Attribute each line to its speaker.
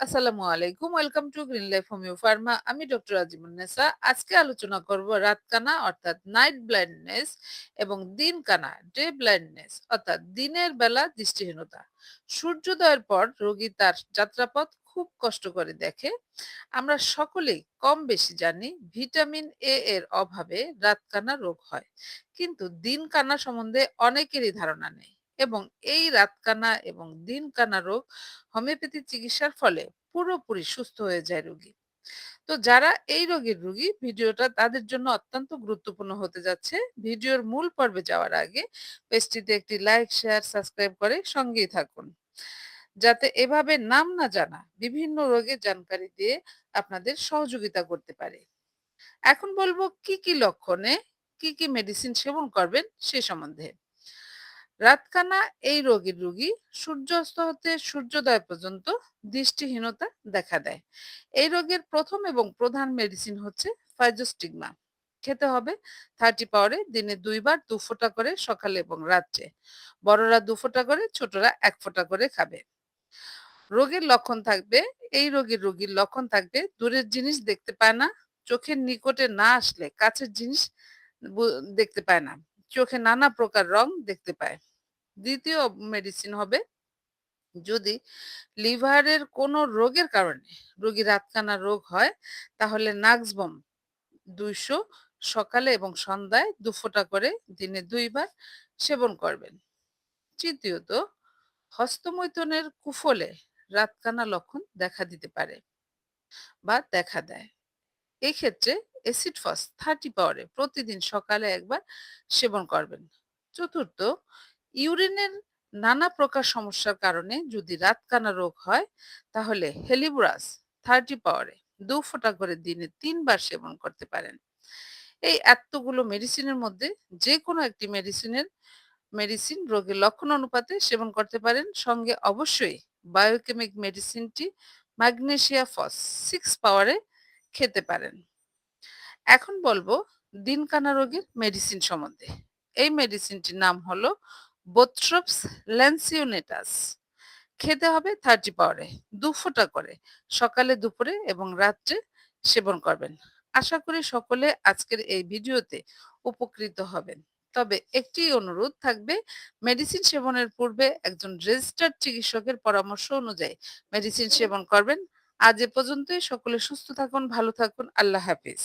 Speaker 1: আসসালামু আলাইকুম welcome to green life homoeo pharma আমি ডক্টর আজিমুন্নেসা আজকে আলোচনা করব রাতকানা, অর্থাৎ নাইট ব্লাইন্ডনেস এবং দিনকানা ডে ব্লাইন্ডনেস অর্থাৎ দিনের বেলা দৃষ্টিহীনতা। সূর্যোদয়ের পর রোগী তার যাত্রাপথ খুব কষ্ট করে দেখে। আমরা সকলেই কম বেশি জানি ভিটামিন এ এর অভাবে রাতকানা রোগ হয়। কিন্তু দিনকানা সম্বন্ধে অনেকেরই ধারণা নেই। এবং এই রাতকানা এবং দিনকানা রোগ হোমিওপ্যাথি চিকিৎসার ফলে পুরোপুরি সুস্থ হয়ে যায় রোগী। তো যারা এই রোগের রোগী, ভিডিওটা তাদের জন্য অত্যন্ত গুরুত্বপূর্ণ হতে যাচ্ছে। ভিডিওর মূল পর্বে যাওয়ার আগে পেজটিতে একটি লাইক, শেয়ার, সাবস্ক্রাইব করে সঙ্গেই থাকুন। যাতে এভাবে নাম না জানা বিভিন্ন রোগের জানকারি দিয়ে আপনাদের সহযোগিতা করতে পারে। এখন বলব কি কি লক্ষণে, কি কি মেডিসিন সেবন করবেন সে সম্বন্ধে। রাতকানা এই রোগীর রোগী সূর্যাস্ত হতে সূর্যোদয় পর্যন্ত দৃষ্টিহীনতা দেখা দেয়। এই রোগের প্রথম এবং প্রধান মেডিসিন হচ্ছে ফাইজোস্টিগমা খেতে হবে থার্টি পাওয়ারে দিনে দুইবার দু ফোঁটা করে সকালে এবং রাত্রে। বড়রা দু ফোঁটা করে, ছোটরা এক ফোঁটা করে খাবে। রোগের লক্ষণ থাকবে, এই রোগীর রোগীর লক্ষণ থাকবে, দূরের জিনিস দেখতে পায় না, চোখের নিকটে না আসলে কাছের জিনিস দেখতে পায় না, চোখে নানা প্রকার রং দেখতে পায়। দ্বিতীয় মেডিসিন হবে যদি লিভারের কোনো রোগের কারণে রোগী রাতকানা রোগ হয়, তাহলে নাক্সবম দুইশো সকালে এবং সন্ধ্যায় দু ফোঁটা করে দিনে দুইবার সেবন করবেন। তৃতীয়ত, হস্তমৈথুনের কুফলে রাতকানা লক্ষণ দেখা দিতে পারে বা দেখা দেয়। এই ক্ষেত্রে অ্যাসিড ফস থার্টি পাওয়ারে প্রতিদিন সকালে একবার সেবন করবেন। চতুর্থ ইউরিনের নানা প্রকার সমস্যার কারণে যদি রাতকানা রোগ হয়, তাহলে হেলিব্রাস থার্টি পাওয়ারে দু ফোঁটা করে দিনে তিনবার সেবন করতে পারেন। এই এতগুলো মেডিসিনের মধ্যে যে কোনো একটি মেডিসিনের মেডিসিন রোগের লক্ষণ অনুপাতে সেবন করতে পারেন। সঙ্গে অবশ্যই বায়োকেমিক মেডিসিনটি ম্যাগনেশিয়া ফস সিক্স পাওয়ারে খেতে পারেন। এখন বলব দিনকানা রোগের মেডিসিন সম্বন্ধে। এই মেডিসিনটির নাম হলো বোথ্রপস ল্যান্সিওনেটাস খেতে হবে থার্টি পাওয়ারে। দু ফোঁটা করে। সকালে, দুপুরে এবং রাত্রে সেবন করবেন। আশা করি সকলে আজকের এই ভিডিওতে উপকৃত হবেন। তবে একটি অনুরোধ থাকবে মেডিসিন সেবনের পূর্বে একজন রেজিস্টার্ড চিকিৎসকের পরামর্শ অনুযায়ী মেডিসিন সেবন করবেন। আজ এ পর্যন্তই। সকলে সুস্থ থাকুন, ভালো থাকুন। আল্লাহ হাফিজ।